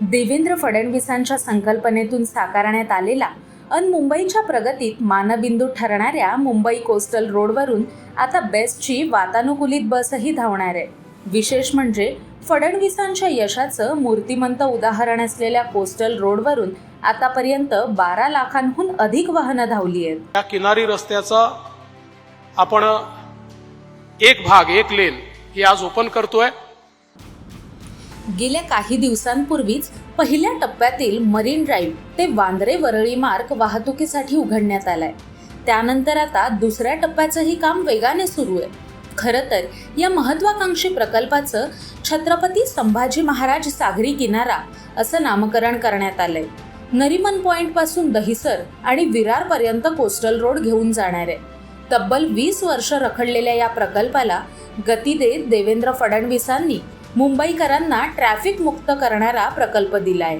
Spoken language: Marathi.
देवेंद्र फडणवीसांच्या संकल्पनेतून साकारण्यात आलेला अन मुंबईच्या प्रगतीत मानबिंदू ठरणाऱ्या मुंबई कोस्टल रोडवरून आता बेस्टची वातानुकूलित बसही धावणार आहे. विशेष म्हणजे फडणवीसांच्या यशाचं मूर्तिमंत उदाहरण असलेल्या कोस्टल रोडवरून आतापर्यंत बारा लाखांहून अधिक वाहनं धावली आहेत. या किनारी रस्त्याचा आपण एक भाग एक लेन ही आज ओपन करतोय. गेल्या काही दिवसांपूर्वीच पहिल्या टप्प्यातील मरीन ड्राईव्ह ते वांद्रे वरळी मार्ग वाहतुकीसाठी उघडण्यात आलाय. त्यानंतर आता दुसऱ्या टप्प्याचंही काम वेगाने सुरू आहे. खरं तर या महत्वाकांक्षी प्रकल्पाचं छत्रपती संभाजी महाराज सागरी किनारा असं नामकरण करण्यात आलंय. नरिमन पॉइंटपासून दहिसर आणि विरारपर्यंत कोस्टल रोड घेऊन जाणार आहे. तब्बल वीस वर्ष रखडलेल्या या प्रकल्पाला गती देत देवेंद्र फडणवीसांनी मुंबईकरांना ट्रॅफिक मुक्त करणारा प्रकल्प दिलाय.